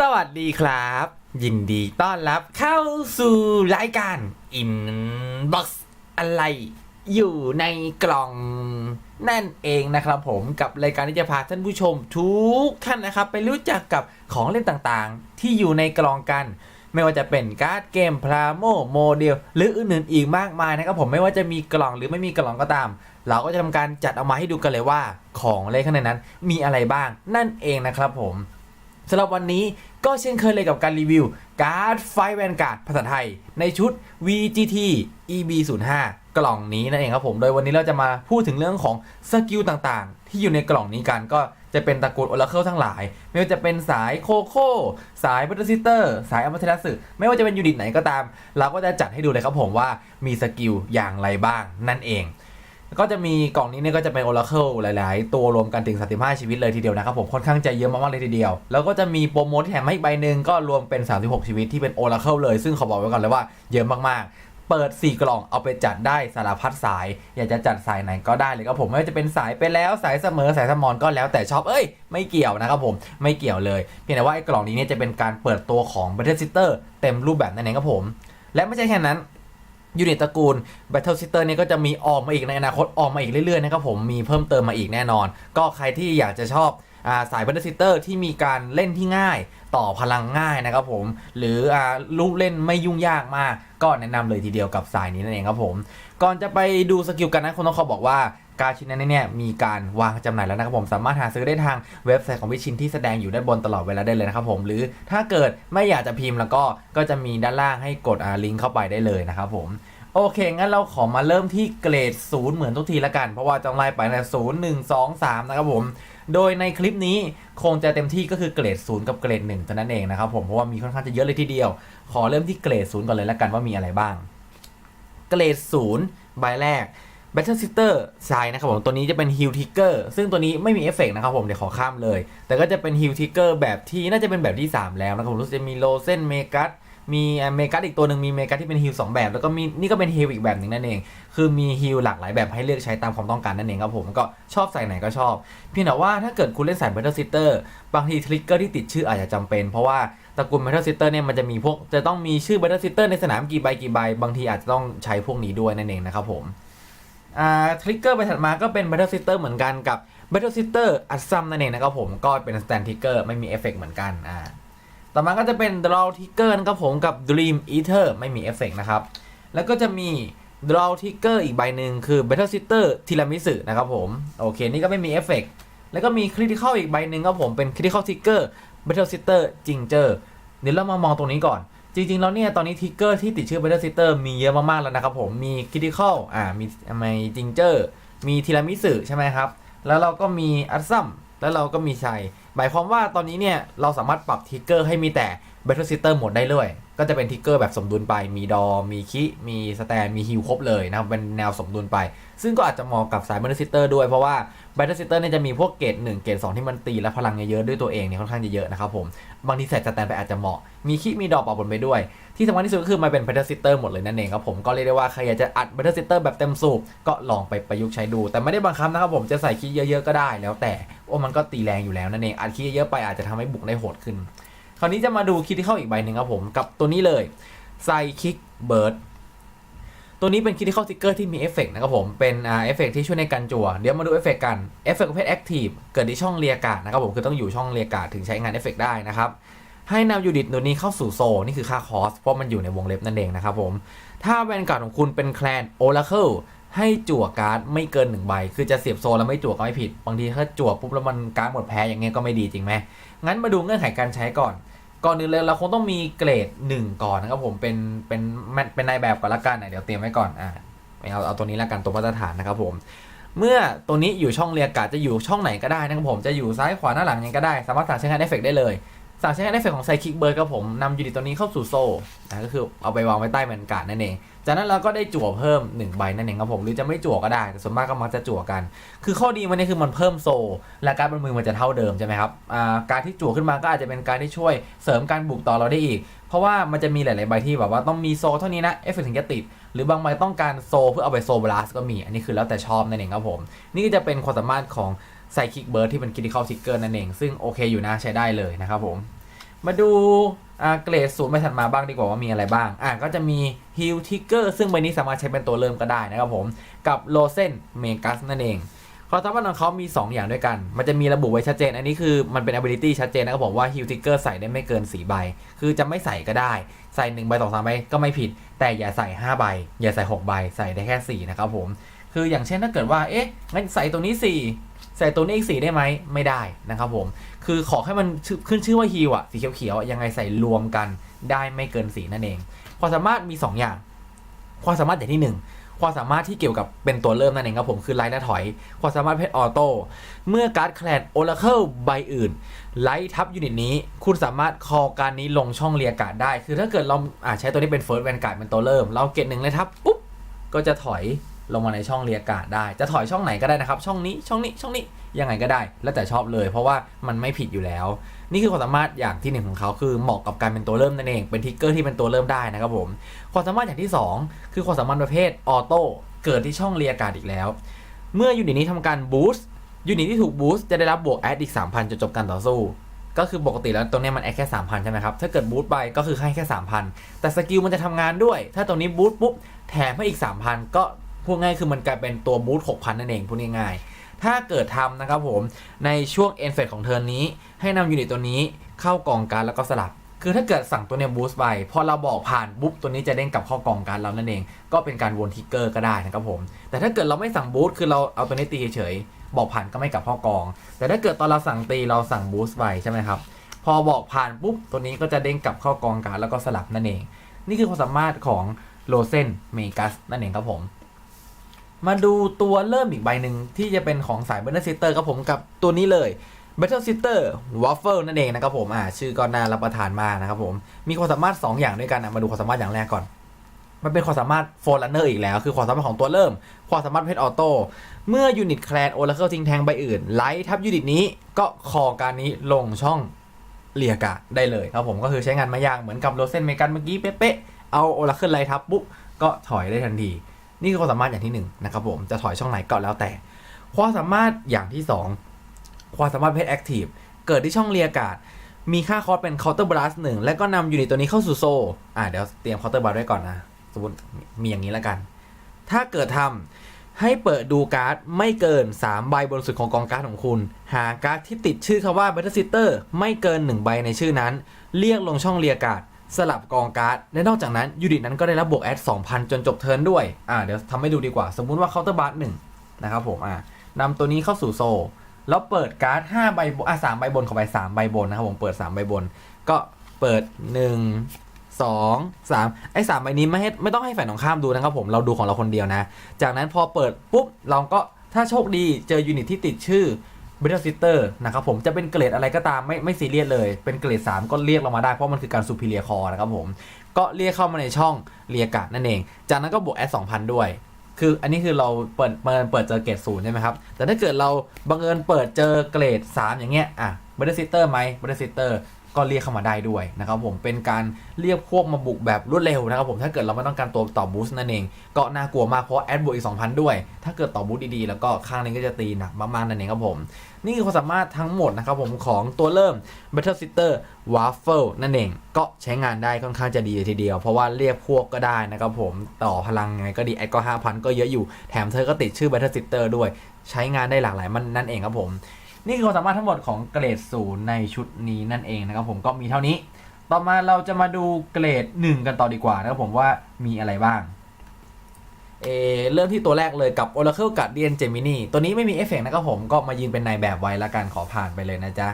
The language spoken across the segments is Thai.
สวัสดีครับ ยินดีต้อนรับเข้าสู่รายการ Inbox อกซ์อะไร อยู่ในกล่องนั่นเองนะครับผมกับรายการที่จะพาท่านผู้ชมทุกท่านนะครับ ไปรู้จักกับของเล่นต่างๆ ที่อยู่ในกล่องกัน ไม่ว่าจะเป็นการ์ดเกมพลาโมโมเดลหรืออื่นๆอีกมากมายนะครับผมไม่ว่าจะมีกล่องหรือไม่มีกล่องก็ตาม เราก็จะทำการจัดเอามาให้ดูกันเลยว่า ของเล่นข้างในนั้น มีอะไรบ้างนั่นเองนะครับผม สำหรับวันนี้ก็เช่นเคยเลยกับการรีวิว การ์ดไฟแวนการ์ดภาษาไทย ในชุด VGT EB05 กล่องนี้นั่นเองครับผม โดยวันนี้เราจะมาพูดถึงเรื่องของสกิลต่างๆ ที่อยู่ในกล่องนี้กันก็จะเป็นตระกูลโอราเคิลทั้งหลาย ไม่ว่าจะเป็นสายโคโค่สายบัตเตอร์ซิสเตอร์ สายอมเทรัสึไม่ว่าจะเป็นยูนิตไหนก็ตาม เราก็จะจัดให้ดูเลยครับผมว่ามีสกิลอย่างไรบ้างนั่นเอง ก็จะมีกล่องนี้เนี่ยก็จะเป็น Oracle หลาย ๆ ตัวรวมกันถึง 35 ชีวิตเลยทีเดียวนะครับผมค่อนข้างจะเยอะมากๆเลยทีเดียว แล้วก็จะมีโปรโมทแถมให้อีกใบหนึ่งก็รวมเป็น 36 ชีวิตที่เป็น Oracle เลย ซึ่งขอบอกไว้ก่อนเลยว่าเยอะมาก ๆเปิด 4 กล่องเอาไปจัดได้สารพัดสาย อยากจะจัดสายไหนก็ได้เลยครับผมไม่ว่าจะเป็นสายไปแล้วสายเสมอสายสมอนก็แล้วแต่ชอบเอ้ย ไม่เกี่ยวนะครับผมไม่เกี่ยวเลยเพียงแต่ว่าไอ้กล่องนี้เนี่ยจะเป็นการเปิดตัวของ Battle Sitter เต็มรูปแบบนั่นเองครับผม และไม่ใช่แค่นั้น ยูนิตตระกูล Battle Sister เนี่ยก็จะมีออกมาอีกในอนาคตออกมาอีกเรื่อยๆนะครับผมมีเพิ่มเติมมาอีกแน่นอน ก็ใครที่อยากจะชอบอาสาย Battle Sister ที่มีการเล่นที่ง่ายต่อพลังง่ายนะครับผม หรืออลูกเล่นไม่ยุ่งยากมาก ก็แนะนำเลยทีเดียวกับสายนี้นั่นเองครับผม ก่อนจะไปดูสกิลกันนะคนต้องขอบอกว่า การชิ้นนั้นเนี่ยมีการวางจำหน่ายแล้วนะครับผมสามารถหาซื้อได้ทางเว็บไซต์ของวิชินที่แสดงอยู่ด้านบนตลอดเวลาได้เลยนะครับผมหรือถ้าเกิดไม่อยากจะพิมพ์แล้วก็ก็จะมีด้านล่างให้กดอ่าลิงก์เข้าไปได้เลยนะครับผมโอเค งั้นเราขอมาเริ่มที่เกรดศูนย์เหมือนทุกทีละกัน เพราะว่าจะไล่ไปในศูนย์หนึ่งสองสามนะครับผม โดยในคลิปนี้คงจะเต็มที่ก็คือเกรดศูนย์กับเกรดหนึ่งเท่านั้นเองนะครับผม เพราะว่ามีค่อนข้างจะเยอะเลยทีเดียว ขอเริ่มที่เกรดศูนย์ก่อนเลยละกันว่ามีอะไรบ้าง เกรดศูนย์ใบแรก Battle Sister ใช่นะครับผม ตัวนี้จะเป็น Heal Trigger ซึ่งตัวนี้ไม่มีเอฟเฟกต์นะครับผม เดี๋ยวขอข้ามเลย แต่ก็จะเป็น Heal Trigger แบบที่น่าจะเป็นแบบที่ 3 แล้วนะครับผม รู้สึกจะมีโลเซนเมกัสมีเมกัสอีกตัวหนึ่งมีเมกัสที่เป็นฮิลสองแบบ แล้วก็มีนี่ก็เป็นฮิลอีกแบบหนึ่งนั่นเอง คือมีฮิลหลากหลายแบบให้เลือกใช้ตามความต้องการนั่นเองครับผมก็ชอบใส่ไหนก็ชอบ เพียงแต่ว่าถ้าเกิดคุณเล่นสาย Battle Sister บางทีทริกเกอร์ที่ติดชื่ออาจจะจำเป็น เพราะว่าตระกูล Battle Sister เนี่ยมันจะมีพวกจะต้องมีชื่อ Battle Sister ในสนามกี่ใบกี่ใบ บางทีอาจจะต้องใช้พวกนี้ด้วยนั่นเองนะครับผม อ่าทริกเกอร์ไปถัดมาก็เป็น Battle Sister เหมือนกันกับ Battle Sister อัดซัมนั่นเองนะครับผมก็เป็น Stand Trigger ไม่มีเอฟเฟกต์เหมือนกันอ่าต่อมาก็จะเป็น Draw Trigger นะครับผมกับ Dream Eater ไม่มีเอฟเฟกต์นะครับ แล้วก็จะมี Draw Trigger อีกใบหนึ่งคือ Battle Sister Tiramisu นะครับผม โอเค นี่ก็ไม่มีเอฟเฟกต์แล้วก็มี Critical อีกใบหนึ่งครับผมเป็น Critical Trigger Battle Sister Ginger เดี๋ยวเรามามองตรงนี้ก่อน จริง ๆ แล้วเนี่ย ตอนนี้ทิกเกอร์ที่ติดชื่อ Battle Sister มีเยอะมาก ๆ แล้วนะครับผม มี Critical อ่า มีมีจิงเจอร์ มีทีรามิสึใช่ไหมครับ แล้วเราก็มีอัซซัม แล้วเราก็มีชัย หมายความว่าตอนนี้เนี่ย เราสามารถปรับทิกเกอร์ให้มีแต่ Battle Sister หมดได้เลย ก็จะเป็นทิกเกอร์แบบสมดุลไป มีดอ มีคิ มีสแตน มีฮิลครบเลยนะครับ เป็นแนวสมดุลไป ซึ่งก็อาจจะเหมาะกับสาย Battle Sister ด้วย เพราะว่า Battle Sister เนี่ยจะมีพวกเกรด1เกรด2ที่มันตีและพลังเยอะๆด้วยตัวเองเนี่ยค่อนข้างจะเยอะนะครับผม บางทีใส่สแตนไปอาจจะเหมาะ มีคิ มีดอปะปนไปด้วย ที่สำคัญที่สุดก็คือมันเป็น Battle Sitter หมดเลยนั่นเองครับผม ก็เรียกได้ว่าใครอยากจะอัด Battle Sitter แบบเต็มสูบก็ลองไปประยุกต์ใช้ดู แต่ไม่ได้บังคับนะครับผม จะใส่คิเยอะๆก็ได้ แล้วแต่ว่ามันก็ตีแรงอยู่แล้วนั่นเองอัดคิเยอะๆไปอาจจะทำให้บุกได้โหดขึ้น คราวนี้จะมาดูคิดที่เข้าอีกใบหนึ่งครับผมกับตัวนี้เลยไซคิกเบิร์ดตัวนี้เป็นคิดที่เข้าทิกเกอร์ที่มีเอฟเฟกนะครับผม เป็นเอฟเฟกที่ช่วยในการจั่ว เดี๋ยวมาดูเอฟเฟกกันเอฟเฟกประเภทแอคทีฟเกิดที่ช่องเรียกาดนะครับผม คือต้องอยู่ช่องเรียกาดถึงใช้งานเอฟเฟกได้นะครับ ให้นำยูนิตตัวนี้เข้าสู่โซ นี่คือค่าคอส เพราะมันอยู่ในวงเล็บนั่นเองนะครับผม ถ้าแวนการ์ดของคุณเป็นแคลนโอราเคิลให้จั่วการ์ดไม่เกินหนึ่งใบ คือจะเสียบโซลแล้วไม่จั่วก็ไม่ผิด บางทีถ้าจั่วปุ๊บแล้วมันการ์ดหมดแพ้อย่างเงี้ยก็ไม่ดีจริงไหมงั้นมาดูเงื่อนไขการใช้ก่อน ก่อนอื่นเลยเราคงต้องมีเกรด1ก่อนนะครับผมเป็นเป็นเป็นนายแบบก่อนละกันอะเดี๋ยวเตรียมไว้ก่อนอ่าเอาเอาตัวนี้ละกันตัวมาตรฐานนะครับผม เมื่อตัวนี้อยู่ช่องเรียกการจะอยู่ช่องไหนก็ได้นะครับผมจะอยู่ซ้ายขวาหน้าหลังยังก็ได้ สามารถสั่งใช้งานเอฟเฟกได้เลย สั่งใช้งานเอฟเฟกของไซคิกเบิร์ดครับผมนำยูนิตตัวนี้เข้าสู่โซ่นะก็คือเอาไปวางไว้ใต้แมนการ์ดนั่นเอง จากนั้นเราก็ได้จั่วเพิ่ม1ใบนั่นเองครับผมหรือจะไม่จั่วก็ได้แต่ส่วนมากก็มักจะจั่วกัน คือข้อดีมันนี่คือมันเพิ่มโซ่และการดบนมือมันจะเท่าเดิมใช่ไหมครับการที่จั่วขึ้นมาก็อาจจะเป็นการที่ช่วยเสริมการบุกต่อเราได้อีก เพราะว่ามันจะมีหลาย ๆ ใบที่แบบว่าต้องมีโซ่เท่านี้นะเอฟเฟกต์ถึงจะติดหรือบางใบต้องการโซเพื่อเอาไปโซบลัสก็มี อันนี้คือแล้วแต่ชอบนั่นเองครับผม นี่ก็จะเป็นความสามารถของ ไซคิกเบิร์ดที่เป็นคิติคอลทิกเกอร์นั่นเอง ซึ่งโอเคอยู่นะใช้ได้เลยนะครับผม มาดูเกรดศูนย์ไปถัดมาบ้างดีกว่าว่ามีอะไรบ้าง อ่าก็จะมีฮิลทิกเกอร์ซึ่งใบนี้สามารถใช้เป็นตัวเริ่มก็ได้นะครับผม กับโลเซนเมกัสนั่นเองความสามารถของเขามี 2 อย่างด้วยกัน มันจะมีระบุไว้ชัดเจน อันนี้คือมันเป็น ability ชัดเจนนะครับผมว่าฮิลทิกเกอร์ใส่ได้ไม่เกิน 4 ใบ คือจะไม่ใส่ก็ได้ ใส่ 1 ใบสองสามใบก็ไม่ผิด แต่อย่าใส่ 5 ใบ อย่าใส่ 6 ใบ ใส่ได้แค่ 4 นะครับผม คืออย่างเช่นถ้าเกิดว่า เอ๊ะงั้นใส่ตัวนี้ 4 ใส่ตัวนี้อีก4ได้ไหมไม่ได้นะครับผม คือขอให้มันขึ้นชื่อว่าฮิลอะสีเขียวๆยังไงใส่รวมกันได้ไม่เกิน4นั่นเองความสามารถมี 2 อย่าง ความสามารถอย่างที่ 1 ความสามารถที่เกี่ยวกับเป็นตัวเริ่มนั่นเองครับผมคือไลท์และถอย ความสามารถเพชรออโต้เมื่อการ์ดแคลนโอราเคิลใบอื่นไลท์ทับยูนิตนี้ คุณสามารถคอการนี้ลงช่องเรียกาดได้ คือถ้าเกิดเราอ่าใช้ตัวนี้เป็นเฟิร์สแวนการ์ดเป็นตัวเริ่ม เราเกตหนึ่งเลยทับปุ๊บก็จะถอย ลงมาในช่องเรียกการ์ดได้ จะถอยช่องไหนก็ได้นะครับ ช่องนี้ช่องนี้ช่องนี้ยังไงก็ได้ แล้วแต่ชอบเลย เพราะว่ามันไม่ผิดอยู่แล้ว นี่คือความสามารถอย่างที่หนึ่งของเขาคือเหมาะกับการเป็นตัวเริ่มนั่นเองเป็นทิกเกอร์ที่เป็นตัวเริ่มได้นะครับผมความสามารถอย่างที่ 2 คือความสามารถประเภทออโต้เกิดที่ช่องเรียกการ์ดอีกแล้ว เมื่อยูนิตนี้ทำการบูสต์ยูนิตที่ถูกบูสต์จะได้รับบวกแอดอีก3,000จนจบการต่อสู้ก็คือปกติแล้วตรงนี้มันแอดแค่ 3,000 ใช่ไหมครับ ถ้าเกิดบูสต์ไปก็คือให้แค่ 3,000 แต่สกิลมันจะทำงานด้วย ถ้าตรงนี้บูตปุ๊บ แถมให้อีก 3,000 ก็ พูดง่ายคือมันกลายเป็นตัวบูสต์6,000 นั่นเองพูดง่ายๆ ถ้าเกิดทำนะครับผมในช่วงเอ็นเฟของเทิร์นนี้ ให้นำยูนิตตัวนี้เข้ากองการแล้วก็สลับ คือถ้าเกิดสั่งตัวเนี้ยบูสต์ไปพอเราบอกผ่านปุ๊บตัวนี้จะเด้งกลับเข้ากองการเรานั่นเอง ก็เป็นการวนทิกเกอร์ก็ได้นะครับผม แต่ถ้าเกิดเราไม่สั่งบูสต์คือเราเอาตัวนี้ตีเฉยๆบอกผ่านก็ไม่กลับเข้ากอง แต่ถ้าเกิดตอนเราสั่งตีเราสั่งบูสต์ไปใช่ไหมครับพอบอกผ่านปุ๊บตัวนี้ก็จะเด้งกลับเข้ากองการแล้วก็สลับนั่นเอง นี่คือความสามารถของโลเซนเมกัสนั่นเองครับผม มาดูตัวเริ่มอีกใบหนึ่งที่จะเป็นของสายเบ t ร์ซิสเตอร์ครับผมกับตัวนี้เลย Battle Sister Waffle นั่นเองนะครับผมอ่าชื่อก็น่ารับประทานมากนะครับผมมีความสามารถ 2 อย่างด้วยกันนะมาดูความสามารถอย่างแรกก่อน มันเป็นความสามารถโฟลันเนอร์อีกแล้ว คือความสามารถของตัวเริ่ม ความสามารถเพชรออโต้เมื่อยูนิตแคลนโอ r a เคิลทิ้งแทงใบอื่นไลท์ทับยูนิตนี้ก็คอการนี้ลงช่องเรียกะได้เลยครับผมก็คือใช้งานไม่ยากเหมือนกับโรเซนเมกันเมื่อกี้เป๊ะๆเอาโอ r a เคิลไลท์ทับปุ๊บก็ถอยได้ทันที นี่คือความสามารถอย่างที่หนึ่งนะครับผมจะถอยช่องไหนก็แล้วแต่ ความสามารถอย่างที่สองความสามารถเพชรแอคทีฟเกิดที่ช่องเรียกาศ มีค่าคอร์สเป็นเคาน์เตอร์บลัสหนึ่งและก็นำยูนิตตัวนี้เข้าสู่โซ่อ่าเดี๋ยวเตรียมเคาน์เตอร์บลัสไว้ก่อนนะสมมติมีอย่างนี้แล้วกัน ถ้าเกิดทำให้เปิดดูการ์ดไม่เกิน 3 ใบบนสุดของกองการ์ดของคุณ หาการ์ดที่ติดชื่อคำว่า Battle Sitter ไม่เกิน 1 ใบในชื่อนั้น เรียกลงช่องเรียการ์ด สลับกองการ์ด และนอกจากนั้นยูนิตนั้นก็ได้รับบวกแอด2,000 จนจบเทิร์นด้วย อ่าเดี๋ยวทำให้ดูดีกว่า สมมุติว่าเคาน์เตอร์บลัสหนึ่งนะครับผม อ่านำตัวนี้เข้าสู่โซ แล้วเปิดการ์ด5ใบบนอะ3ใบบนข้าไป3ใบบนนะครับผมเปิด 3 ใบบน ก็เปิด 1 2 3 ไอ้3ใบนี้ไม่ให้ไม่ต้องให้ฝ่ายตรงข้ามดูนะครับผมเราดูของเราคนเดียวนะ จากนั้นพอเปิดปุ๊บเราก็ถ้าโชคดีเจอยูนิตที่ติดชื่อ b a t t l e Sister นะครับผมจะเป็นเกรดอะไรก็ตามไม่ไม่ซีเรียสเลย เป็นเกรด 3 ก็เรียกลงมาได้ เพราะมันคือการ Superior Core นะครับผม ก็เรียกเข้ามาในช่องเรียกการนั่นเอง จากนั้นก็บวกแอด2,000 ด้วย คืออันนี้คือเราเปิดเปิดเปิดเจอเกรดศูนย์ใช่ไหมครับ แต่ถ้าเกิดเราบังเอิญเปิดเจอเกรด 3 อย่างเงี้ยอะบัตเตอร์ซิสเตอร์ไหมบัตเตอร์ซิสเตอร์ ก็เรียกเข้ามาได้ด้วยนะครับผมเป็นการเรียกพวกมาบุกแบบรวดเร็วนะครับผมถ้าเกิดเราไม่ต้องการตัวต่อบูสต์นั่นเอง ก็น่ากลัวมากเพราะแอดบวกอีก 2,000 ด้วย ถ้าเกิดต่อบูสต์ดีๆ แล้วก็ข้างนี้ก็จะตีหนักมากๆนั่นเองครับผม นี่คือความสามารถทั้งหมดนะครับผมของตัวเริ่ม Battle Sister Waffle นั่นเอง ก็ใช้งานได้ค่อนข้างจะดีเลยทีเดียว เพราะว่าเรียกพวกก็ได้นะครับผมต่อพลังไงก็ดีแอดก็ 5,000 ก็เยอะอยู่แถมเธอก็ติดชื่อ Battle Sister ด้วย ใช้งานได้หลากหลายมันนั่นเองครับผม นี่คือความสามารถทั้งหมดของเกรดศูนย์ในชุดนี้นั่นเองนะครับผมก็มีเท่านี้ ต่อมาเราจะมาดูเกรด 1 กันต่อดีกว่านะครับผมว่ามีอะไรบ้างเอเริ่มที่ตัวแรกเลยกับ Oracle Guardian Gemini ตัวนี้ไม่มีเอฟเฟกต์นะครับผมก็มายืนเป็นนายแบบไว้ละกันขอผ่านไปเลยนะจ๊ะ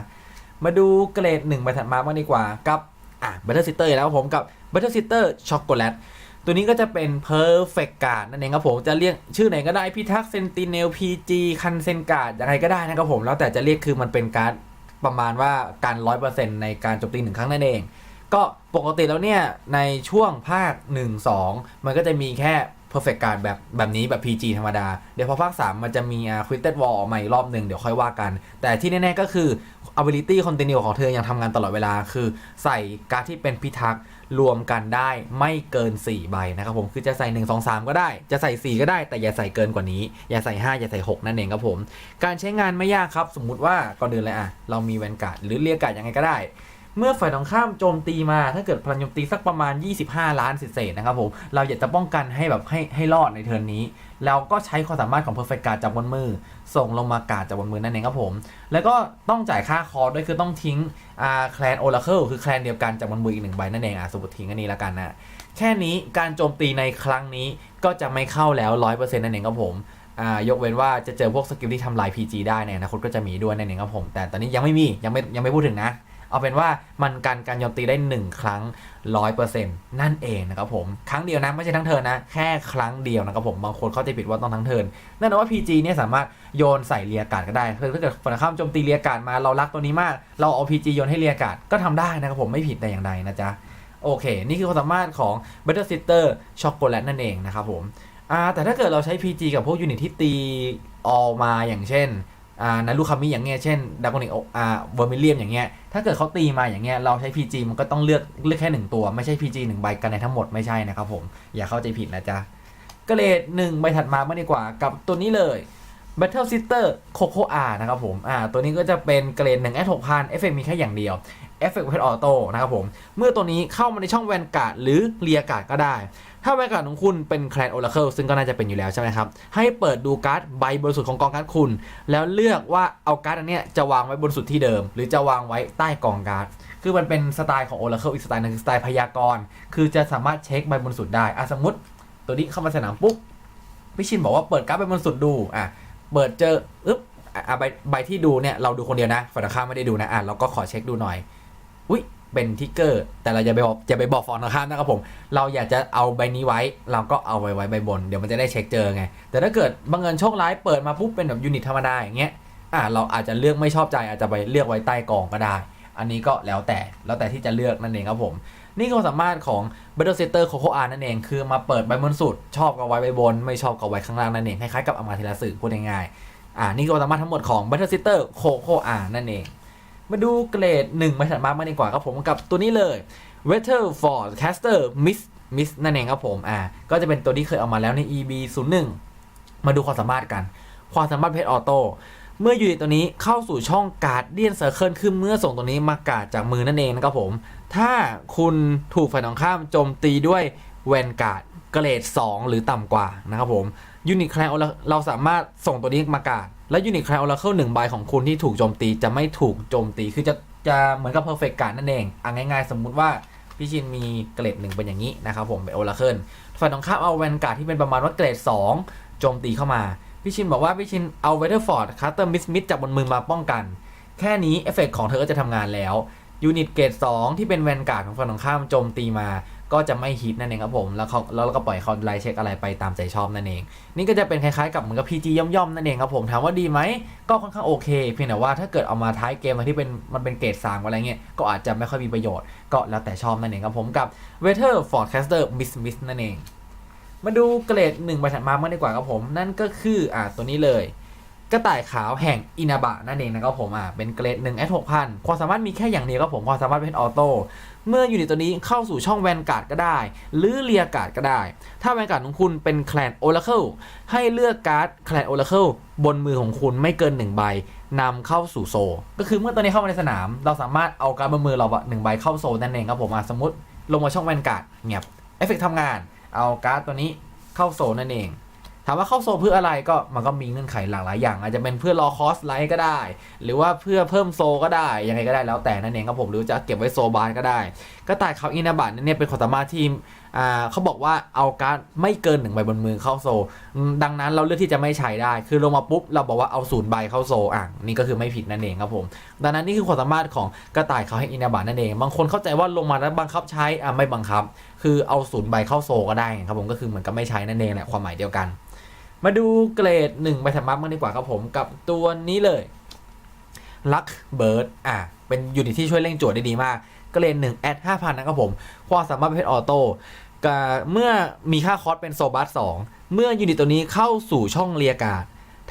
มาดูเกรด1ไปถัดมาบ้างดีกว่ากับอะ Battle Sitter แล้วครับผมกับ Battle Sitter Chocolate ตัวนี้ก็จะเป็น perfect card นั่นเองครับผมจะเรียกชื่อไหนก็ได้พิทักษ์เซนติเนลพีจีคันเซนการ์ดยังไงก็ได้นะครับผมแล้วแต่จะเรียกคือมันเป็นการประมาณว่าการร้อยเปอร์เซ็นต์ในการโจมตีหนึ่งครั้งนั่นเอง ก็ปกติแล้วเนี่ย ในช่วงภาค 1 2 มันก็จะมีแค่ perfect การแบบแบบนี้แบบ PG ธรรมดา เดี๋ยวพอภาค 3 มันจะมี q u i t e d War ออกมาอีกรอบหนึ่งเดี๋ยวค่อยว่ากัน แต่ที่แน่ๆก็คือ ability continue ของเธอยังทำงานตลอดเวลาคือใส่การที่เป็นพิทักษ์ รวมกันได้ไม่เกิน 4 ใบนะครับผมคือจะใส่ 1 2 3 ก็ได้ จะใส่ 4 ก็ได้ แต่อย่าใส่เกินกว่านี้ อย่าใส่ 5 อย่าใส่ 6 นั่นเองครับผม การใช้งานไม่ยากครับ สมมุติว่าก่อนอื่นเลยอะเรามีแวนการ์ดหรือเรียกการ์ดยังไงก็ได้ เมื่อฝ่ายตรงข้ามโจมตีมา ถ้าเกิดพลังโจมตีสักประมาณ 25 ล้านเศษนะครับผม เราอยากจะป้องกันให้แบบให้ให้รอดในเทิร์นนี้เราก็ใช้ความสามารถของ Perfect Card จากบนมือ ส่งลงมากาดจากบนมือนั่นเองครับผม แล้วก็ต้องจ่ายค่าคอร์สด้วยคือต้องทิ้งอ่าแคลนโอราเคิลคือแคลนเดียวกันจากบนมืออีกหนึ่งใบนั่นเองอะสมมติทิ้งอันนี้แล้วกันนะแค่นี้การโจมตีในครั้งนี้ก็จะไม่เข้าแล้ว100%นั่นเองครับผมยกเว้นว่าจะเจอพวกสกิลที่ทำลาย PG ได้ในอนาคตก็จะมีด้วยนั่นเองครับผม แต่ตอนนี้ยังไม่มี ยังไม่ยังไม่พูดถึงนะ เอาเป็นว่ามันการการโจมตีได้ 1 ครั้ง 100%นั่นเองนะครับผม ครั้งเดียวนะ ไม่ใช่ทั้งเทินนะ แค่ครั้งเดียวนะครับผม บางคนเข้าใจผิดว่าต้องทั้งเทินนั่นแปลว่า PG เนี่ยสามารถโยนใส่เรียกาดก็ได้คือถ้าเกิดฝ่งข้ามโจมตีเรียกาดมาเรารักตัวนี้มาก เราเอา PG โยนให้เรียกาดก็ทำได้นะครับผมไม่ผิดแต่อย่างใดนะจ๊ะโอเค นี่คือความสามารถของ Battle Sister Chocolate นั่นเองนะครับผมแต่ถ้าเกิดเราใช้ PG กับพวกยูนิตที่ตีออกมาอย่างเช่น นารูคามิอย่างเงี้ยเช่นดากอนิกอ่าเวอร์มิเลียมอย่างเงี้ยถ้าเกิดเขาตีมาอย่างเงี้ยเราใช้ PG มันก็ต้องเลือกเลือกแค่หนึ่งตัวไม่ใช่ PG หนึ่งใบกันในทั้งหมดไม่ใช่นะครับผม อย่าเข้าใจผิดนะจ๊ะก็เลดหนึ่งใบถัดมาไม่ดีกว่ากับตัวนี้เลย Battle Sister Coco R นะครับผม อ่า ตัวนี้ก็จะเป็นเกรด1 S 6000เอฟเฟกมีแค่อย่างเดียว เอฟเฟกต์เพชออโต้นะครับผม เมื่อตัวนี้เข้ามาในช่องแวนการ์ดหรือเรียการ์ดก็ได้ ถ้าแวนการ์ดของคุณเป็นแคลนโอราเคิลซึ่งก็น่าจะเป็นอยู่แล้วใช่ไหมครับ ให้เปิดดูการ์ดใบบนสุดของกองการ์ดคุณ แล้วเลือกว่าเอาการ์ดอันเนี้ยจะวางไว้บนสุดที่เดิม หรือจะวางไว้ใต้กองการ์ดคือมันเป็นสไตล์ของโอราเคิลอีกสไตล์หนึงคือสไตล์พยากรณ์คือจะสามารถเช็คใบบนสุดได้อะสมมติ ตัวนี้เข้ามาสนามปุ๊บพี่ชินบอกว่าเปิดการ์ดใบบนสุดดูอะเปิดเจออึ๊บอะอะใบใบที่ดูเนี่ยเราดูคนเดียวนะฝ่ายตรงข้ามไม่ได้ดูนะอะเราก็ขอเช็คดูหน่อย อุ้ยเป็นทิกเกอร์ แต่เราอย่าไปบอกอย่าไปบอกฟอนต์นะครับนะครับผม เราอยากจะเอาใบนี้ไว้ เราก็เอาไว้ไว้ใบบน เดี๋ยวมันจะได้เช็คเจอไง แต่ถ้าเกิดบังเอิญโชคร้ายเปิดมาปุ๊บเป็นแบบยูนิตธรรมดาอย่างเงี้ย อะเราอาจจะเลือกไม่ชอบใจอาจจะไปเลือกไว้ใต้กองก็ได้ อันนี้ก็แล้วแต่แล้วแต่ที่จะเลือกนั่นเองครับผม นี่คือความสามารถของ Battle Setter Coco R นั่นเอง คือมาเปิดใบบนสุด ชอบก็ไว้ใบบน ไม่ชอบก็ไว้ข้างล่างนั่นเอง คล้ายๆกับอามาเทราสึพูดง่ายๆ อ่า นี่คือความสามารถทั้งหมดของ Battle Setter Coco R นั่นเอง มาดูเกรด1มาถัดมากมาดีกว่าครับผมกับตัวนี้เลย Weather for Caster Miss Miss นั่นเองครับผมอ่าก็จะเป็นตัวที่เคยเอามาแล้วใน EB 0 1มาดูความสามารถกัน ความสามารถเพชรออโต้เมื่อยูนิตตัวนี้เข้าสู่ช่องการ์ดเดียนเซอร์เคิลคือเมื่อส่งตัวนี้มากาดจากมือนั่นเองนะครับผม ถ้าคุณถูกฝ่ายตรงข้ามโจมตีด้วยแวนการ์ดเกรด 2 หรือต่ำกว่านะครับผมยูนิตแคลนเราสามารถส่งตัวนี้มากาด และยูนิตแคลนโอราเคิลหนึ่งใบของคุณที่ถูกโจมตีจะไม่ถูกโจมตี คือจะจะเหมือนกับเพอร์เฟกการ์ดนั่นเองอะง่ายๆ สมมุติว่าพี่ชินมีเกรดหนึ่งเป็นอย่างนี้นะครับผมเป็นโอราเคิลฝ่ายตรงข้ามเอาแวนการ์ดที่เป็นประมาณว่าเกรด 2 โจมตีเข้ามา พี่ชินบอกว่าพี่ชินเอาเวเทอร์ฟอร์ดคัตเตอร์มิสมิดจากบนมือมาป้องกัน แค่นี้เอฟเฟกของเธอก็จะทำงานแล้วยูนิตเกรด2ที่เป็นแวนการ์ดของฝั่งตรงข้ามโจมตีมา ก็จะไม่ฮิตนั่นเองครับผมแล้วเขาแล้วเราก็ปล่อยเขาไล่เช็คอะไรไปตามใจชอบนั่นเอง นี่ก็จะเป็นคล้ายๆกับเหมือนกับ PG ย่อมๆนั่นเองครับผมถามว่าดีไหมก็ค่อนข้างโอเค เพียงแต่ว่าถ้าเกิดเอามาท้ายเกมที่เป็นมันเป็นเกรดสามอะไรเงี้ยก็อาจจะไม่ค่อยมีประโยชน์ก็แล้วแต่ชอบนั่นเองครับผมกับ Weather Forecaster Miss Miss นั่นเอง มาดูเกรดหนึ่งไปถัดมาเมื่อดีกว่าครับผมนั่นก็คืออ่าตัวนี้เลย กระต่ายขาวแห่งอินาบะนั่นเองนะครับผมอะเป็นเกรด1 S 6000ความสามารถมีแค่อย่างเดียวครับผมความสามารถเป็นออโต้เมื่อยูนิตตัวนี้เข้าสู่ช่องแวนการ์ดก็ได้ หรือเรียการ์ดก็ได้ ถ้าแวนการ์ดของคุณเป็นแคลนโอราเคิลให้เลือกการ์ดแคลนโอราเคิลบนมือของคุณไม่เกิน 1 ใบนำเข้าสู่โซ ก็คือเมื่อตัวนี้เข้ามาในสนาม เราสามารถเอาการ์ดบนมือเราหนึ่งใบเข้าโซนั่นเองครับผมสมมติลงมาช่องแวนการ์ดเงียบเอฟเฟกต์ทำงาน เอาการ์ดตัวนี้เข้าโซนั่นเองามว่าเข้าโซเพื่ออะไรก็มันก็มีเงื่อนไขหลากหลายอย่าง อาจจะเป็นเพื่อรอคอสไลท์ก็ได้ หรือว่าเพื่อเพิ่มโซก็ได้ ยังไงก็ได้แล้วแต่นั่นเองครับผมหรือจะเก็บไว้โซบานก็ได้ ก็ต่ายเขาอินาบัตเนี่ยเป็นความสามารถที่เขาบอกว่าเอาการ์ดไม่เกินหนึ่งใบบนมือเข้าโซ ดังนั้นเราเลือกที่จะไม่ใช้ได้ คือลงมาปุ๊บเราบอกว่าเอาศูนย์ใบเข้าโซอะนี่ก็คือไม่ผิดนั่นเองครับผม ดังนั้นนี่คือความสามารถของกระต่ายเขาให้อินาบัตนั่นเอง บางคนเข้าใจว่าลงมาแล้วบังคับใช้อะไม่บังคับ คือเอาศูนย์ใบเข้าโซก็ได้ครับผมก็คือเหมือนกับไม่ใช้นั่นเองแหละความหมายเดียวกัน มาดูเกรด1ไปถัดมาบ้างดีกว่าครับผมกับตัวนี้เลยลักเบิร์ดอะเป็นยูนิตที่ช่วยเร่งโจทย์ได้ดีมากก็เลนหนึ่งแอดห้าพันนะครับผม ความสามารถประเภทออโต้ก็เมื่อมีค่าคอสเป็นโซบัสสองเมื่อยูนิตตัวนี้เข้าสู่ช่องเรียกา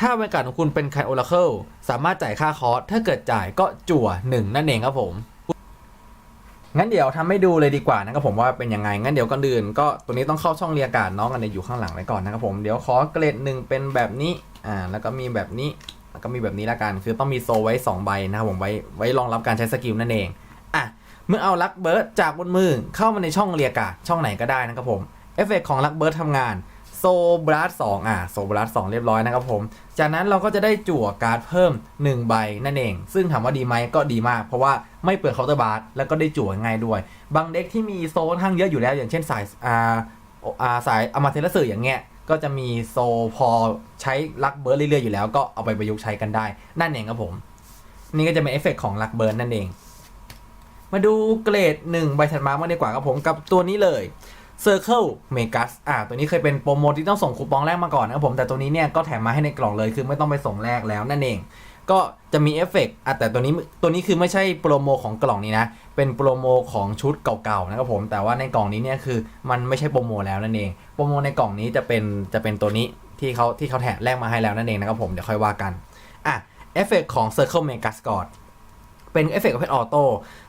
ถ้าบรรยากาศของคุณเป็นไคโอราเคิลสามารถจ่ายค่าคอสถ้าเกิดจ่ายก็จั่วหนึ่งนั่นเองครับผม งั้นเดี๋ยวทำให้ดูเลยดีกว่านะครับผมว่าเป็นยังไง งั้นเดี๋ยวก่อนอื่นก็ตัวนี้ต้องเข้าช่องเรียการน้องกันเนี่ยอยู่ข้างหลังไว้ก่อนนะครับผมเดี๋ยวขอเกรดหนึ่งเป็นแบบนี้อ่าแล้วก็มีแบบนี้แล้วก็มีแบบนี้ละกันคือต้องมีโซไว้2ใบนะครับผมไว้ไว้รองรับการใช้สกิลนั่นเองอะเมื่อเอาลักเบิร์ดจากบนมือเข้ามาในช่องเรียการช่องไหนก็ได้นะครับผมเอฟเฟกของลักเบิร์ดทำงาน โซบลัสสองอะโซบลัสสองเรียบร้อยนะครับผม จากนั้นเราก็จะได้จั่วการ์ดเพิ่ม 1 ใบนั่นเอง ซึ่งถามว่าดีไหมก็ดีมาก เพราะว่าไม่เปลืองเคาน์เตอร์บาร์แล้วก็ได้จั่วง่ายด้วย บางเด็กที่มีโซค่อนข้างเยอะอยู่แล้ว อย่างเช่นสายอ่าอ่าสายอมาเทลสึอย่างเงี้ยก็จะมีโซพอใช้ลักเบิร์ดเรื่อยๆอยู่แล้ว ก็เอาไปประยุกต์ใช้กันได้ นั่นเองครับผม นี่ก็จะเป็นเอฟเฟกของลักเบิร์ดนั่นเอง มาดูเกรด1ใบถัดมาบ้างดีกว่าครับผมกับตัวนี้เลย Circle Megas อ่าตัวนี้เคยเป็นโปรโมทที่ต้องส่งคูปองแรกมาก่อนนะครับผม แต่ตัวนี้เนี่ยก็แถมมาให้ในกล่องเลย คือไม่ต้องไปส่งแรกแล้วนั่นเอง ก็จะมีเอฟเฟกต์อะแต่ตัวนี้ตัวนี้คือไม่ใช่โปรโมของกล่องนี้นะ เป็นโปรโมของชุดเก่าๆนะครับผม แต่ว่าในกล่องนี้เนี่ยคือมันไม่ใช่โปรโมแล้วนั่นเอง โปรโมในกล่องนี้จะเป็นจะเป็นตัวนี้ที่เขาที่เขาแถมแรกมาให้แล้วนั่นเองนะครับผม เดี๋ยวค่อยว่ากัน อะเอฟเฟกต์ของ Circle Megas ก่อน เป็นเอฟเฟกต์ประเภทออโต้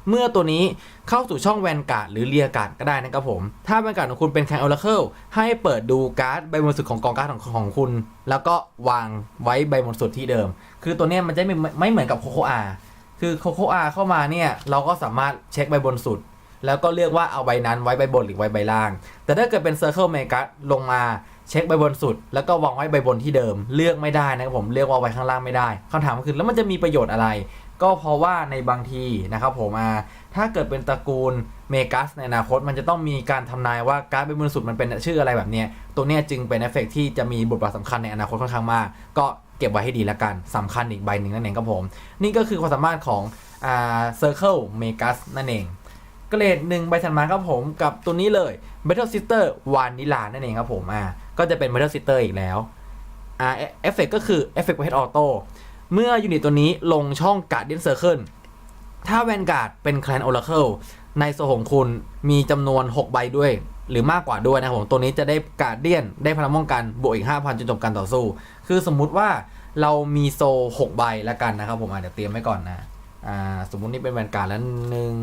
เมื่อตัวนี้เข้าสู่ช่องแวนการ์ดหรือเลียการ์ดก็ได้นะครับผม ถ้าแวนการ์ดของคุณเป็นแคนออร์เคิลให้เปิดดูการ์ดใบบนสุดของกองการ์ดของของคุณ แล้วก็วางไว้ใบบนสุดที่เดิม คือตัวนี้มันจะไม่ไม่เหมือนกับโคโคอาคือโคโคอาเข้ามาเนี่ย เราก็สามารถเช็คใบบนสุด แล้วก็เลือกว่าเอาใบนั้นไว้ใบบนหรือไว้ใบล่าง แต่ถ้าเกิดเป็น Circle m e g a ลงมาเช็คใบบนสุด แล้วก็วางไว้ใบบนที่เดิม เลือกไม่ได้นะครับผมเลือกว่าไว้ข้างล่างไม่ได้คำถามก็คือแล้วมันจะมีประโยชน์อะไร ก็เพราะว่าในบางทีนะครับผมอ่าถ้าเกิดเป็นตระกูลเมกัสในอนาคตมันจะต้องมีการทำนายว่าการ์ดเป็นบนสุดมันเป็นชื่ออะไรแบบเนี้ยตัวเนี้ยจึงเป็นเอฟเฟกต์ที่จะมีบทบาทสำคัญในอนาคตค่อนข้างมาก ก็เก็บไว้ให้ดีละกันสำคัญอีกใบหนึ่งนั่นเองครับผม นี่ก็คือความสามารถของอ่า Circle Megas นั่นเองเกรดหนึ่งใบถัดมาครับผมกับตัวนี้เลย Battle Sister Vanilla นั่นเองครับผมอ่าก็จะเป็น Battle Sister อีกแล้วอ่าเอฟเฟกก็คือเอฟเฟกประเภทออโต้ เมื่อยูนิตตัวนี้ลงช่อง Guardian Circle ถ้าแวนการ์ดเป็นแคลน Oracle ในโซของคุณมีจำนวน 6 ใบด้วย หรือมากกว่าด้วยนะครับผมตัวนี้จะได้การเดียนได้พลังป้องกันบวกอีก 5,000จนจบการต่อสู้ คือสมมุติว่าเรามีโซ 6 ใบแล้วกันนะครับผมอะเดี๋ยวเตรียมไว้ก่อนนะอ่าสมมุตินี่เป็นแวนการ์ดแล้วหนึ่ง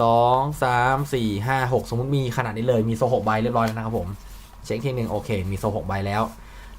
สองสามสี่ห้าหกสมมุติมีขนาดนี้เลยมีโซหกใบเรียบร้อยแล้วนะครับผม เช็คทีหนึ่งโอเค มีโซหกใบแล้ว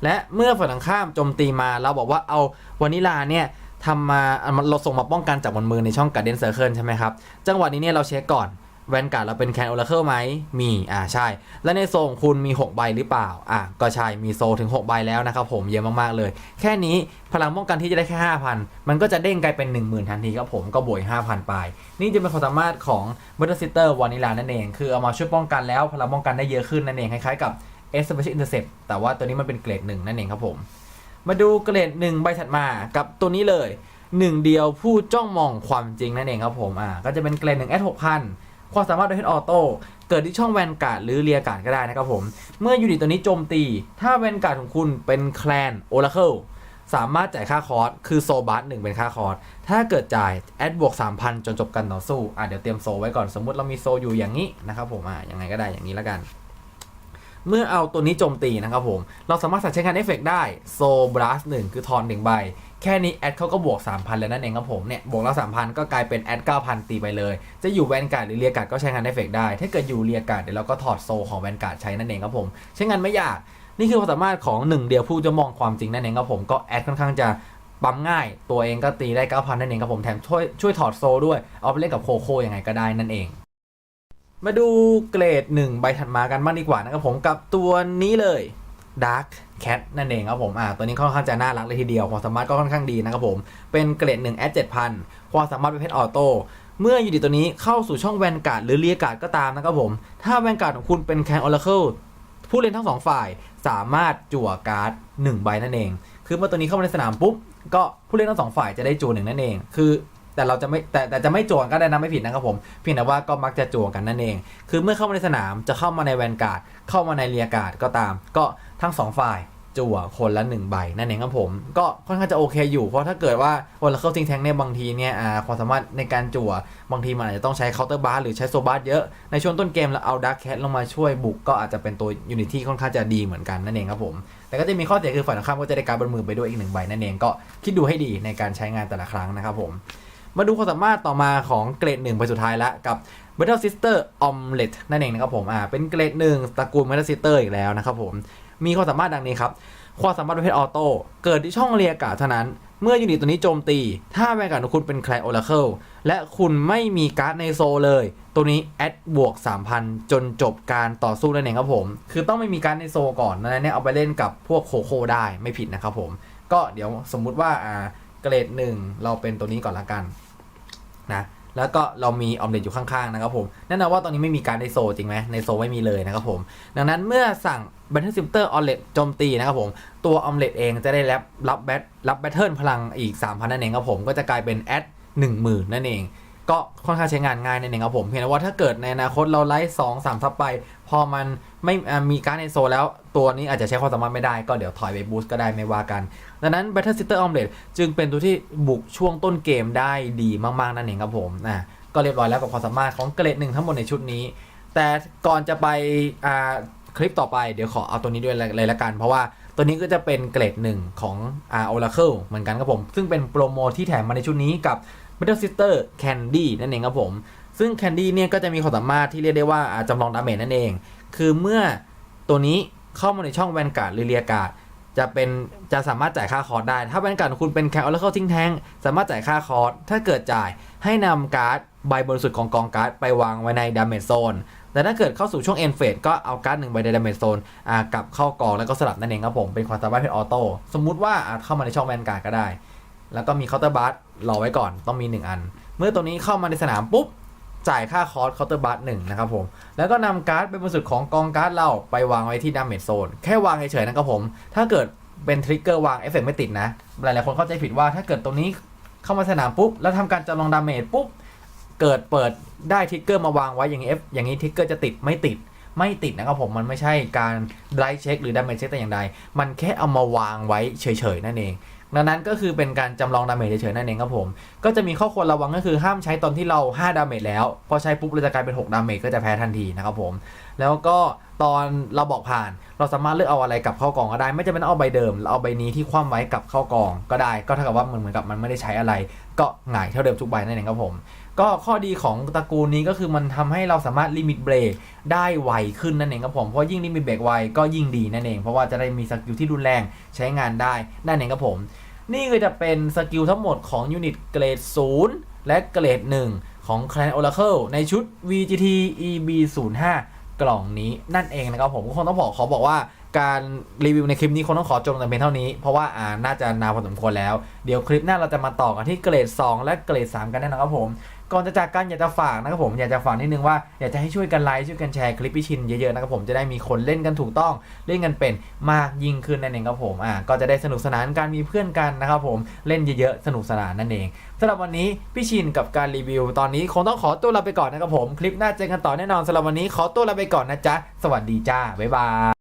และเมื่อฝ่ายตรงข้ามโจมตีมาเราบอกว่าเอาวานิลาเนี่ยทำมาเราส่งมาป้องกันจากบนมือในช่องการเดนเซอร์เคิลใช่ไหมครับ จังหวะนี้เนี่ยเราเช็คก่อนแวนการ์ดเราเป็นแคนโอราเคิลไหม มี อ่า ใช่ และในโซงคุณมี 6 ใบหรือเปล่า อะก็ใช่ มีโซถึง 6 ใบแล้วนะครับผม เยอะมาก ๆ เลย แค่นี้พลังป้องกันที่จะได้แค่ 5,000 มันก็จะเด้งกลายเป็น 10,000 ทันทีครับผม ก็บวก5,000 ไป นี่จะเป็นความสามารถของ b u t t e r Sister Vanilla นั่นเอง คือเอามาช่วยป้องกันแล้วพลังป้องกันได้เยอะขึ้นนั่นเอง คล้ายๆกับ S Special Intercept แต่ว่าตัวนี้มันเป็นเกรดหนึ่งนั่นเองครับผม มาดูเกรดหนึ่งใบถัดมากับตัวนี้เลยหนึ่งเดียวผู้จ้องมองความจริงนั่นเองครับผมอ่าก็จะเป็นเกรดหนึ่ง S หกพันความสามารถโดยเฮดออโต้เกิดที่ช่องแวนการ์ดหรือเรียการ์ดก็ได้นะครับผม เมื่อยูนิตตัวนี้โจมตี ถ้าแวนการ์ดของคุณเป็นแคลนโอราเคิลสามารถจ่ายค่าคอร์สคือโซบัสหนึ่งเป็นค่าคอร์สถ้าเกิดจ่ายแอดบวก 3,000 จนจบการต่อสู้อะเดี๋ยวเตรียมโซไว้ก่อนสมมติเรามีโซอยู่อย่างนี้นะครับผมอะยังไงก็ได้อย่างนี้แล้วกัน เมื่อเอาตัวนี้โจมตีนะครับผม เราสามารถใช้งานเอฟเฟกได้โซบลัสหนึ่งคือทอนหนึ่งใบ แค่นี้แอดเขาก็บวก 3,000 แล้วนั่นเองครับผมเนี่ยบวกแล้ว 3,000 ก็กลายเป็นแอด 9,000 ตีไปเลย จะอยู่แวนการ์ดหรือเรียการ์ดก็ใช้งานเอฟเฟกได้ ถ้าเกิดอยู่เรียการ์ดเดี๋ยวเราก็ถอดโซของแวนการ์ดใช้นั่นเองครับผม ใช้งานไม่ยาก นี่คือความสามารถของหนึ่งเดียวผู้จะมองความจริงนั่นเองครับผมก็แอดค่อนข้างจะปั๊มง่าย ตัวเองก็ตีได้9,000นั่นเองครับผมแถมช่วยช่วยถอดโซด้วยเอาไปเล่นกับโคโค่ยังไงก็ได้นั่นเอง มาดูเกรด 1 ใบถัดมากันบ้างดีกว่านะครับผมกับตัวนี้เลย Dark Cat นั่นเองครับผมอ่าตัวนี้ค่อนข้างจะน่ารักเลยทีเดียว ความสามารถก็ค่อนข้างดีนะครับผม เป็นเกรด1 at 7,000ความสามารถเป็นเพชรออโต้เมื่ออยู่ดีตัวนี้เข้าสู่ช่องแวนการ์ดหรือเลียการ์ดก็ตามนะครับผม ถ้าแวนการ์ดของคุณเป็นแคนออร์เคิลผู้เล่นทั้งสองฝ่ายสามารถจั่วการ์ด1ใบนั่นเอง คือเมื่อตัวนี้เข้ามาในสนามปุ๊บก็ผู้เล่นทั้งสองฝ่ายจะได้จั่วหนึ่งนั่นเอง คือ แต่เราจะไม่แต่แต่จะไม่จั่วก็ได้นะไม่ผิดนะครับผมเพียงแต่ว่าก็มักจะจั่วกันนั่นเอง คือเมื่อเข้ามาในสนามจะเข้ามาในแวนการ์ดเข้ามาในเรียการ์ดก็ตาม ก็ทั้งสองฝ่ายจั่วคนละหนึ่งใบนั่นเองครับผม ก็ค่อนข้างจะโอเคอยู่เพราะถ้าเกิดว่า Oracle Think Tank เนี่ยบางทีเนี่ยความสามารถในการจั่วบางทีมันอาจจะต้องใช้ Counter Bar หรือใช้โซบาร์เยอะ ในช่วงต้นเกมแล้วเอา Dark Cat ลงมาช่วยบุกก็อาจจะเป็นตัวยูนิตที่ค่อนข้างจะดีเหมือนกันนั่นเองครับผม แต่ก็จะมีข้อเสียคือฝ่ายตรงข้ามก็จะได้การบนมือไปด้วยอีกหนึ่งใบนั่นเองก็คิดดูให้ดีในการใช้งานแต่ละครั้งนะครับผม มาดูความสามารถต่อมาของเกรดหนึ่งไปสุดท้ายแล้วกับ Battle Sister Omelet นั่นเองนะครับผมอ่าเป็นเกรดหนึ่งตระกูล Battle Sister อีกแล้วนะครับผมมีความสามารถดังนี้ครับความสามารถประเภทออโต้เกิดที่ช่องเรียกาศเท่านั้น เมื่อยูนิตตัวนี้โจมตี ถ้าแวนการของคุณเป็นแคลโอราเคิลและคุณไม่มีการ์ดในโซเลย ตัวนี้แอดบวก 3,000 จนจบการต่อสู้นั่นเองครับผม คือต้องไม่มีการ์ดในโซก่อนนั้นเนี่ยเอาไปเล่นกับพวกโคโค่ได้ไม่ผิดนะครับผม ก็เดี๋ยวสมมุติว่าอ่าเกรดหนึ่งเราเป็นตัวนี้ก่อนละกัน นะแล้วก็เรามีออมเล็ตอยู่ข้างๆนะครับผมแน่นอนว่าตอนนี้ไม่มีการในโซจริงไหมในโซไม่มีเลยนะครับผมดังนั้นเมื่อสั่ง Battle Center o m l e t โจมตีนะครับผมตัวออมเล็ตเองจะได้รับรับแบทรับแบทเทิลพลังอีก 3,000 นั่นเองครับผมก็จะกลายเป็นแอด10,000 นั่นเอง ก็ค่อนข้างใช้งานง่ายนั่นเองครับผมเพียงแต่ว่าถ้าเกิดในอนาคตเราไล่สองสามซับไป พอมันไม่มีการในโซแล้วตัวนี้อาจจะใช้ความสามารถไม่ได้ก็เดี๋ยวถอยไปบูสต์ก็ได้ไม่ว่ากัน ดังนั้น Battle Center Omelet จึงเป็นตัวที่บุกช่วงต้นเกมได้ดีมากๆ นั่นเองครับผมนะก็เรียบร้อยแล้วกับความสามารถของเกรดหนึ่งทั้งหมดในชุดนี้ แต่ก่อนจะไปคลิปต่อไปเดี๋ยวขอเอาตัวนี้ด้วยเลยละกัน เพราะว่าตัวนี้ก็จะเป็นเกรดหนึ่งของอ่า Oracle เหมือนกันครับผม ซึ่งเป็นโปรโมที่แถมมาในชุดนี้กับ Battle Sister Candy นั่นเองครับผม ซึ่ง Candy เนี่ยก็จะมีความสามารถที่เรียกได้ว่าอ่าจำลองดาเมจนั่นเอง คือเมื่อตัวนี้เข้ามาในช่องแวนการ์ดหรือเรียการ์ด จะเป็นจะสามารถจ่ายค่าคอร์สได้ ถ้าแวนการ์ดของคุณเป็นแค Oracle ทิ้งแทงสามารถจ่ายค่าคอร์สถ้าเกิดจ่ายให้นำการ์ดใบบนสุดของกองการ์ดไปวางไว้ในดาเมจโซนแต่ถ้าเกิดเข้าสู่ช่วงเอ็นเฟสก็เอาการ์ดหนึ่งใบในดาเมจโซนอ่ากลับเข้ากองแล้วก็สลับนั่นเองครับผมเป็นความสามารถเป็นออโต้สมมุติว่าอ่าเข้ามาในช่องแวนการ์ดก็ได้ แล้วก็มีเคาน์เตอร์บาร์รอไว้ก่อนต้องมี 1 อัน เมื่อตัวนี้เข้ามาในสนามปุ๊บ จ่ายค่าคอร์สเคาน์เตอร์บาร์หนึ่งนะครับผม แล้วก็นำการ์ดเป็นบนสุดของกองการ์ดเราไปวางไว้ที่ดาเมจโซน แค่วางเฉยๆนะครับผม ถ้าเกิดเป็นทริกเกอร์วางเอฟเฟกต์ไม่ติดนะ หลายๆคนเข้าใจผิดว่าถ้าเกิดตรงนี้เข้ามาสนามปุ๊บ แล้วทำการจำลองดาเมจปุ๊บ เกิดเปิดได้ทริกเกอร์มาวางไว้อย่างนี้ F อฟอย่างนี้ทริกเกอร์จะติดไม่ติดไม่ติดนะครับผมมันไม่ใช่การไ i ท์เช็คหรือดาเมจเช็คแต่อย่างใด มันแค่เอามาวางไว้เฉยๆนั่นเอง ดังนั้นก็คือเป็นการจำลองดาเมจเฉยๆนั่นเองครับผม ก็จะมีข้อควรระวังก็คือห้ามใช้ตอนที่เรา 5 ดาเมจแล้ว พอใช้ปุ๊บเราจะกลายเป็น 6 ดาเมจก็จะแพ้ทันทีนะครับผม แล้วก็ตอนเราบอกผ่านเราสามารถเลือกเอาอะไรกลับเข้ากองก็ได้ ไม่จำเป็นต้องเอาใบเดิมเราเอาใบนี้ที่คว่ำไว้กลับเข้ากองก็ได้ ก็เท่ากับว่ามันเหมือนกับมันไม่ได้ใช้อะไร ก็หงายเท่าเดิมทุกใบนั่นเองครับผม ก็ข้อดีของตระกูลนี้ก็คือมันทำให้เราสามารถลิมิตเบรกได้ไวขึ้นนั่นเองครับผม เพราะยิ่งลิมิตเบรกไวก็ยิ่งดีนั่นเอง เพราะว่าจะได้มีสกิลที่รุนแรงใช้งานได้นั่นเองครับผม นี่ก็จะเป็นสกิลทั้งหมดของยูนิตเกรด 0 และเกรด 1 ของ Clan Oracle ในชุด VGT EB 0 5กล่องนี้นั่นเองนะครับผมก็คงต้องบอกขอบอกว่าการรีวิวในคลิปนี้คงต้องขอจบแต่เพียงเท่านี้ เพราะว่าอ่าน่าจะนานพอสมควรแล้ว เดี๋ยวคลิปหน้าเราจะมาต่อกันที่เกรด 2 และเกรด 3 กันแน่นะครับผม ก่อนจะจากกันอยากจะฝากนะครับผมอยากจะฝากนิดนึงว่าอยากจะให้ช่วยกันไลค์ช่วยกันแชร์คลิปพี่ชินเยอะๆนะครับผมจะได้มีคนเล่นกันถูกต้องเล่นกันเป็นมากยิ่งขึ้นนั่นเองครับผมอ่าก็จะได้สนุกสนานการมีเพื่อนกันนะครับผมเล่นเยอะๆสนุกสนานนั่นเองสำหรับวันนี้พี่ชินกับการรีวิว ตอนนี้คงต้องขอตัวลาไปก่อนนะครับผมคลิปหน้าเจอกันต่อแน่นอนสำหรับวันนี้ขอตัวลาไปก่อนนะจ๊ะสวัสดีจ้าบ๊ายบาย